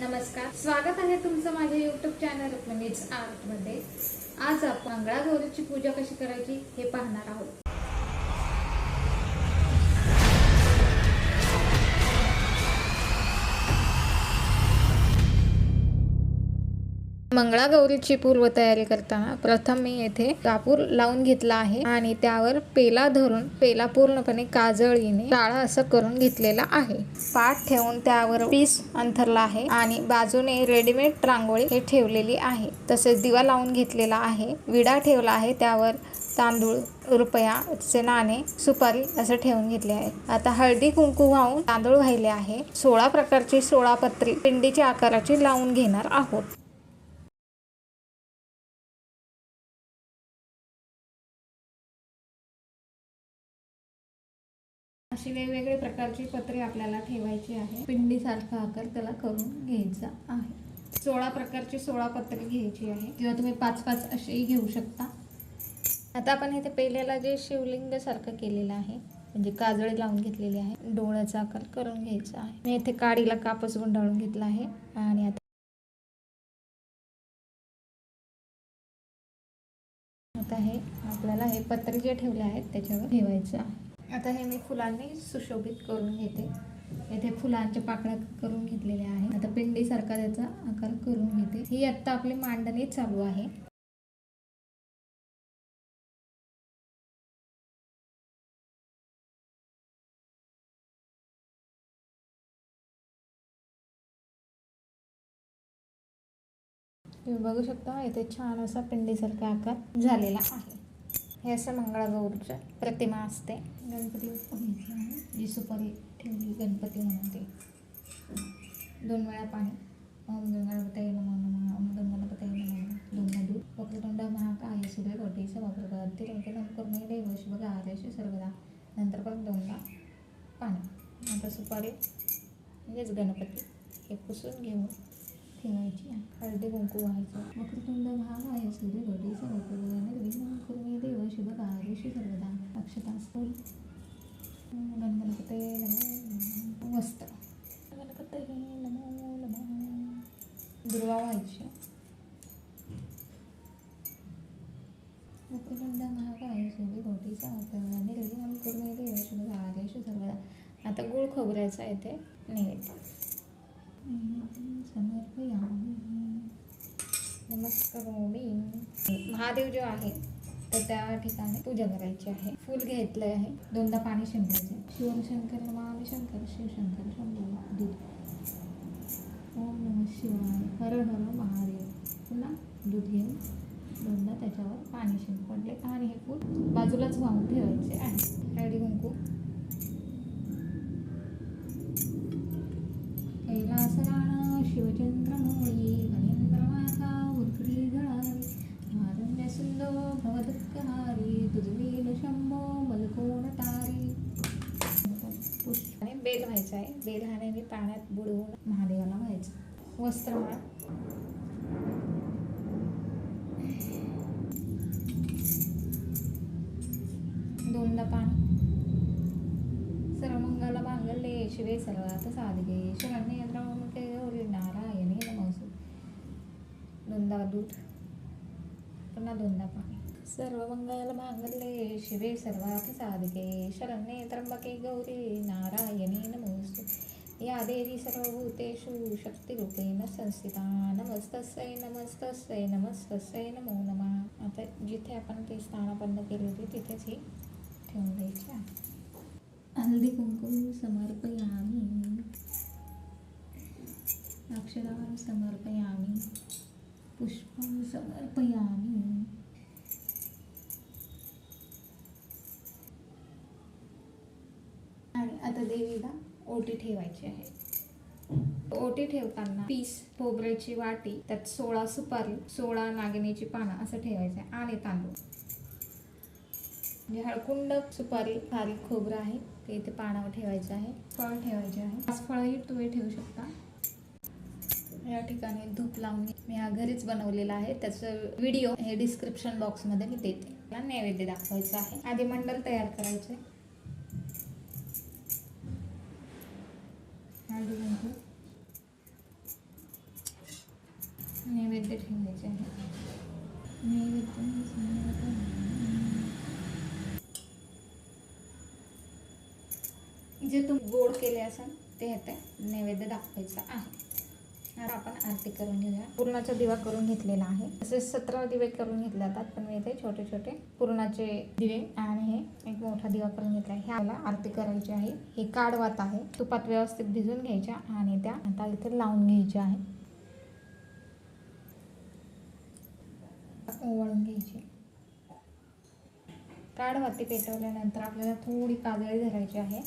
नमस्कार. स्वागत आहे तुमचं माझ्या युट्यूब चॅनल रुक्मिणीज आर्टमध्ये. आज आपण मंगळागौरीची पूजा कशी करायची हे पाहणार आहोत. मंगळागौरीची पूर्वतयारी करताना प्रथम मी येथे कापूर लावून घेतला आहे आणि त्यावर पेला धरून पेला पूर्णपणे काजळीने काळा असं करून घेतलेला आहे. पाठ ठेवून त्यावर पीस अंथरला आहे आणि बाजूने रेडीमेड रांगोळी हे ठेवलेली आहे. तसेच दिवा लावून घेतलेला आहे. विडा ठेवला आहे. त्यावर तांदूळ रुपयाचे नाणे सुपारी असं ठेवून घेतले आहे. आता हळदी कुंकू वाहून तांदूळ वाहिले आहे. सोळा प्रकारची सोळा पत्री पिंडीच्या आकाराची लावून घेणार आहोत. अशी वेगवेगळे प्रकारची पत्रे आपल्याला ठेवायची आहे. पिंडीसारखा आकार त्याला करून घ्यायचा आहे. सोळा प्रकारची सोळा पत्रे घ्यायची आहे. किंवा तुम्ही पाच पाच असेही घेऊ शकता. आता आपण इथे पहिल्याला जे शिवलिंग सारखं केलेलं आहे म्हणजे काजळे लावून घेतलेली आहे डोळ्याचा आकार करून घ्यायचा आहे. मी इथे काडीला कापस गुंडाळून घेतला आहे. आणि आता आता हे आपल्याला हे पत्रे जे ठेवले आहेत त्याच्यावर ठेवायचं आहे. आता हे मी फुलांनी सुशोभित करून घेते. येथे फुलांच्या पाकळ्या करून घेतलेल्या आहेत आता पिंडीसारखा त्याचा आकार करून घेते. ही आत्ता आपली मांडणी चालू आहे. तुम्ही बघू शकता इथे छान असा पिंडीसारखा आकार झालेला आहे. हे असं मंगळागौरच्या प्रतिमा असते. गणपती जी सुपारी ठेवली गणपती म्हणून ते. दोन वेळा पाणी. ओम गंगापतये नमो नम. ओम गंगापतये नमो दोन दूध. वक्रतुंड महाकाय सूर्य कोटी वापर रंकनं करुणे देव शुभ कार्याशी सर्वदा. नंतर पण दोनदा पाणी. आता सुपारी म्हणजेच गणपती. हे पुसून घेऊन ठेवायची. हळदी कुंकू व्हायचं. वक्रतुंड भाग आहे सूर्य कोटी वापर कार्याशी सर्वदा अक्षता फूल गणगणपते नमो वस्त्र गणपते नमो नमो. दुर्वा व्हायची वक्रतुंड महाकाय सूर्य कोटी समप्रगती निर्विघ्न करून येते शुभ कार्याशी सर्वदा. आता गुळ खोबऱ्याचा येते. नैवेद्य नमस्कार मी महादेव जो आहे तर त्या ठिकाणी पूजा करायची आहे. फूल घेतलं आहे. दोनदा पाणी शिंपायचे शिवशंकर महावी शंकर शिवशंकर शंभर दूध ओम नम शिवाय. हर हर महादेव. पुन्हा दूध घेऊन दोनदा त्याच्यावर पाणी शिंपडले. म्हणजे आणि हे फूल बाजूलाच वाहून ठेवायचे आहे. हळदी कुंकू? कैलासराण शिवचंद्रमोळी. व्हायचा पाण्यात बुडवून महादेवाला व्हायचं वस्त्रमाळ दोनदा पाणी सर्वमंगल मांगल्ये शिवे सर्वात साधके. शरण्ये त्र्यंबके गौरी नारायणी नमोस्तु दोनदा दूध. पुन्हा दोनदा पाणी सर्व मंगल मांगल्ये शिवे सर्वात साधके. शरण्ये त्र्यंबके गौरी नारायण या देवी सर्वभूतेषु शक्तिरूपेण संस्थिता। नमस्तस्यै नमस्तस्यै नमस्तस्यै नमो नमः। आता जिथे आपण ते स्थानापन्न केले होते तिथेच हे ठेवून द्यायचे आहे. हल्दी कुंकू समर्पयामी। अक्षरावर समर्पयामी। पुष्पं समर्पयामी। आणि आता देवीला ओटी ठेवायची आहे. ओटी ठेवताना पीस खोबऱ्याची वाटी त्यात सोळा सुपारी सोळा नागिनीची पानं असं ठेवायचं आहे. आणि तांदूळ. म्हणजे हळकुंड सुपारी खारी खोबरं आहे. ते इथे पानावर ठेवायचं आहे. फळ ठेवायचे आहे. पाच फळही तुम्ही ठेवू शकता. या ठिकाणी धूप लावून मी हा घरीच बनवलेला आहे. त्याचं व्हिडिओ हे डिस्क्रिप्शन बॉक्समध्ये मी देते. मला नैवेद्य दाखवायचं आहे. आधी मंडल तयार करायचे हळदी कुंकू ठेवायचे आहे. जे तुम्ही गोड केले असाल ते येते नैवेद्य दाखवायचं आहे. आपण आरती करून घेऊया. पूर्णाचा दिवा करून घेतलेला आहे. असे सतरा दिवे करून घेतले जातात पण मी इथे छोटे छोटे पूर्णाचे दिवे आणि हे एक मोठा दिवा करून घेतला आहे. ह्याला आरती करायची आहे. हे काढवात आहे. तुपात व्यवस्थित भिजून घ्यायच्या आणि त्या आता इथे लावून घ्यायच्या आहे. ओवाळून घ्यायची. काढवाती पेटवल्यानंतर आपल्याला थोडी काजळी धरायची आहे.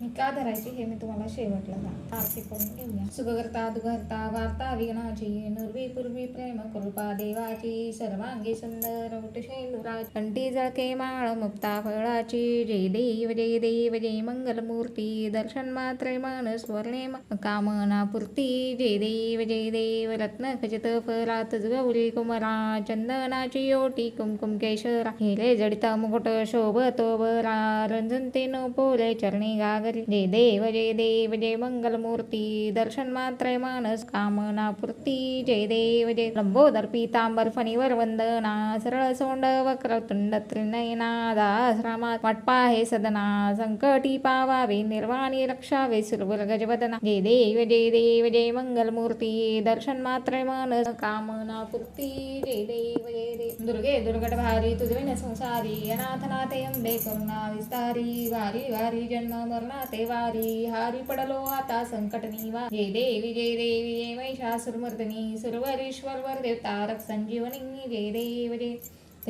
मी का धरायची हे मी तुम्हाला शेवटला सांग आरती करून घेऊया. सुखकर्ता दुघर्ता वार्ता विघ्नाची नुर्वी पूर्वी प्रेम कृपा देवाची सर्वांगी सुंदर शेंदुराज कंटी जळके माळ मुक्ता फळाची जय देव जय देव जय मंगलमूर्ती दर्शन मात्रे मानस स्वर्णे कामना पूर्ती जय देव जय देव रत्न खचित फरात गौरी कुमरा चंदनाची ओटी कुमकुम केशरा हेले जडिता मुकुट शोभतो बरा रंजनते नो पोले चरणी गागरी जय देव जय देव जय मंगलमूर्ती दर्शन मात्र मानस कामना पूर्ती जय देव जय लंबोदर पीतांबर फणीवर वंदना सरळ सोंड वक्रतुंड त्रिनयना दाश्रमात वाटपा हे सदना संकटी पावावे निर्वाणी रक्षावे सुरवर गजवदना जय देव जय देव जय मंगलमूर्ती दर्शन मात्र मानस कामना पूर्ती जय देव जय देव दुर्गे दुर्गट भारी तुझविन संसारी अनाथनाथे अंबे करुणा विस्तारी वारी वारी जन्म मरणा वारी हारी पडलो आता संकट निवा जय देवी जय देवी जय महिषासुरमर्दिनी सुरवरीश्वर वर देवतारक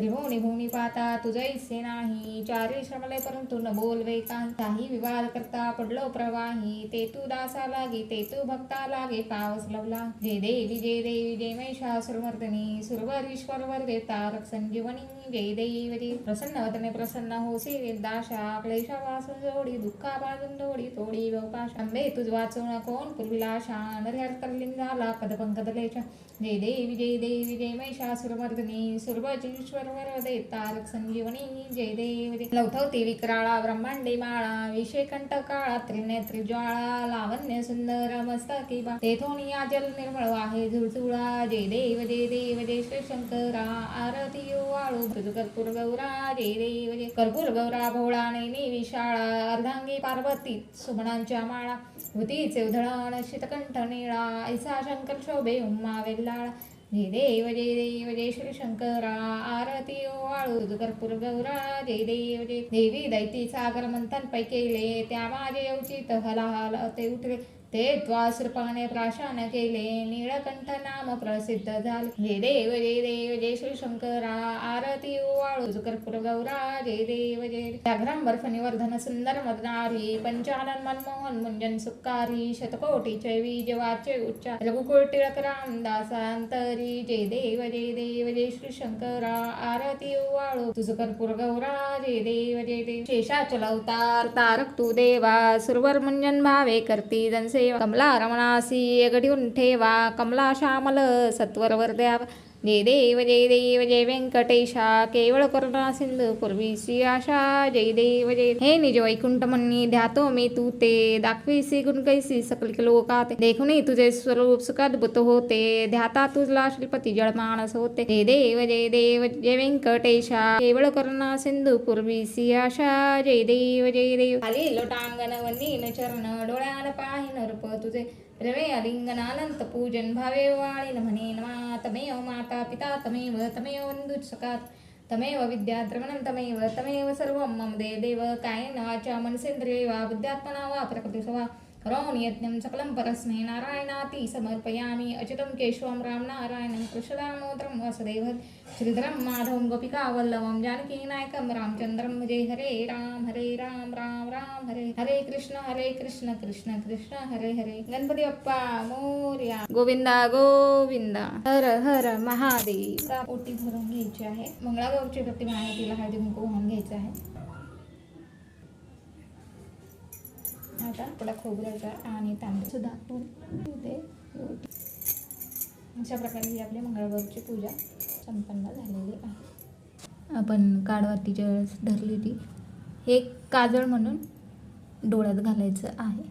त्रिभुवनी भूमी पाता तुझैसे नाही. चारी श्रमले परंतु न बोलवे काही विवाद करता पडलो प्रवाही. ते तू दासा लागे ते तू भक्ता लागे. पावस लवला. जय देवी जय देवी जय महिषासुरमर्दिनी सुरवरीश्वर वर देवतारक संजीवनी. जय देव प्रसन्न वदने प्रसन्न होसी वेदाशा क्लेशा वासून जोडी दुःखा बाजून दोडी तोडी व्यवपाश. अंबे तुझ वाचवण कोण पूर्विलाशा नर्यार करलिंग झाला पदपंकदलेच्या जय देवी जय देवी जय महिषासुरमर्दिनी सुरवजीश्वर वर संजीवनी जय देव लवथवती विक्राळा ब्रह्मांडे माळा विषय काळा त्रिनेत्री ज्वाळा लावण्य सुंदर मस्तकी बा तेथोनी जल निर्मळ आहे झुळझुळा जय देव जय देव जय श्री शंकरा आरती वाळू कर्पूर गौरा जय देव जय कर्पूर गौरा भोळा नैनी विशाळा अर्धांगी पार्वती सुमणांच्या माळा भूतीचे उधळण शीतकंठ निळा ऐसा शंकर शोभे उम्मा वेल्लाळा जय देव जय देव जय श्री शंकरा आरती वाळू कर्पूर गौरा जय देव जय देवी. दैती सागर मंथन पै केले त्या माझे उचित हलाहल ते उठले ते त्वासृपाने प्राशान केले निळकंठ नाम प्रसिद्ध झाले. जय देव जय देव जय श्री शंकरा आरती वाळू कर्पूर गौरा जय देव जय व्याघ्रम बर्फ निवर्धन सुंदर मदनारी पंचानन मनमोहन मुंजन सुकारी शतकोटी चैवी जवाचे उच्चार रघुकुळ टिळक रामदासांतरी जय देव जय देव जय श्री शंकरा आरती वाळू तुझ कर्पूर गौरा जय देव जय देव. शेषाचल अवतार तारक तू देवा. सुरवर मुंजन भावे करती जनसे कमला रमणासी गढून ठेवा कमला श्यामल सत्वर वर द्यावा. जय देव जय देव जय व्यंकटेशा केवळ करुणा सिंधू पूर्वी श्री आशा जय देव जय हे निज वैकुंठ म्हणणी ध्यातो मी तू ते दाखवीसी गुण कैसी सकल लोकात देखूनही तुझे स्वरूप सुखाद्भुत होते ध्याता तुझला श्रीपती जळमानस होते जय देव जय देव जय व्यंकटेशा केवळ करुणा सिंधू पूर्वी श्री आशा जय देव जय देव खाली लोटांगण वंदीन चरण डोळ्यान पाहिन रूप तुझे प्रेमे अलिंगनानंत पूजन भावे वाळीन म्हणे नमा। तमेव माता पिता तमेव तमेव बंधुसकात तमेव विद्याद्रवणं तमेव तमेव सर्वं मम दे देव। कायेन वाचा मनसेंद्रिये वा बुद्ध्यात्मना वा। प्रकृतिषु वा करोमि यज्ञं सकलं परस्मै नारायणाति समर्पयामि। अचितं केशवं रामनारायणं कृष्णदामोदरं वसुदेवं श्रीधरं माधवं गोपिकावल्लवं जानकीनायकं रामचन्द्रं जय हरे राम हरे राम राम राम हरे हरे कृष्ण हरे कृष्ण कृष्ण कृष्ण हरे हरे। गणपती अप्पा मोर्या। गोविंदा गोविंदा। हर हर महादेव। ओटी भरून घ्यायची आहे. मंगळागौरची प्रतिमा आहे तिला हळदी कुंकू वाहून घ्यायचं आहे. आता आपला खोबऱ्याचा आणि तांदूळ सुद्धा आपण इथे अशा प्रकारे ही आपली मंगळगौरची पूजा संपन्न झालेली आहे. आपण काडवातीच्या वेळेस धरली ती हे काजळ म्हणून डोळ्यात घालायचं आहे.